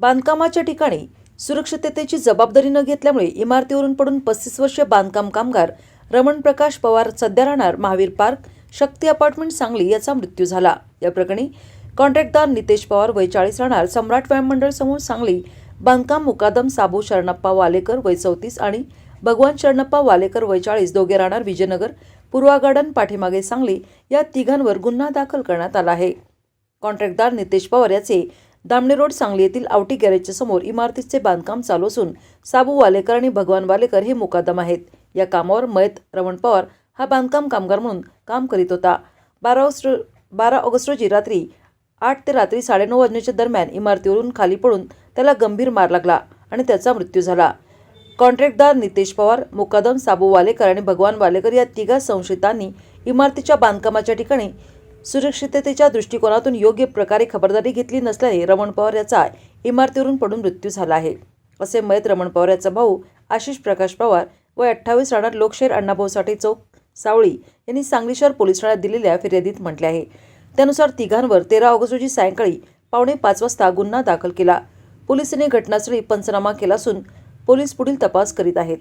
बांधकामाच्या ठिकाणी सुरक्षिततेची जबाबदारी न घेतल्यामुळे इमारतीवरून पडून पस्तीस वर्षीय बांधकाम कामगार रमण प्रकाश पवार सध्या राहणार महावीर पार्क शक्ती अपार्टमेंट सांगली याचा मृत्यू झाला. या प्रकरणी कॉन्ट्रॅक्टदार नितेश पवार वय चाळीस राहणार सम्राट व्यायाम मंडळ समोर सांगली बांधकाम मुकादम साबू शरणप्पा वालेकर वय चौतीस आणि भगवान शरणप्पा वालेकर वय चाळीस दोघे राहणार विजयनगर पूर्वा गार्डन पाठीमागे सांगली या तिघांवर गुन्हा दाखल करण्यात आला आहे. कॉन्ट्रॅक्टदार नितेश पवार याचे दामणी रोड सांगली येथील आवटी गॅरेजच्या समोर इमारतीचे बांधकाम चालू असून साबू वालेकर आणि भगवान वालेकर हे मुकादम आहेत. या कामावर मयत रमण पवार हा बांधकाम कामगार म्हणून काम करीत होता. बारा ऑगस्ट बारा ऑगस्ट रोजी रात्री आठ ते रात्री साडेनऊ वाजण्याच्या दरम्यान इमारतीवरून खाली पडून त्याला गंभीर मार लागला आणि त्याचा मृत्यू झाला. कॉन्ट्रॅक्टदार नितेश पवार मुकादम साबू वालेकर आणि भगवान वालेकर या तिघा संशयितांनी इमारतीच्या बांधकामाच्या ठिकाणी सुरक्षिततेच्या दृष्टिकोनातून योग्य प्रकारे खबरदारी घेतली नसल्याने रमण पवार याचा इमारतीवरून पडून मृत्यू झाला आहे. असे मयत रमण पवार याचा भाऊ आशिष प्रकाश पवार व अठ्ठावीस राहणार लोकशाहीर अण्णाभाऊ साठे चौक सावळी यांनी सांगली शहर पोलीस ठाण्यात दिलेल्या फिर्यादीत म्हटले आहे. त्यानुसार तिघांवर तेरा ऑगस्ट रोजी सायंकाळी पावणे पाच वाजता गुन्हा दाखल केला. पोलिसांनी घटनास्थळी पंचनामा केला असून पोलीस पुढील तपास करीत आहेत.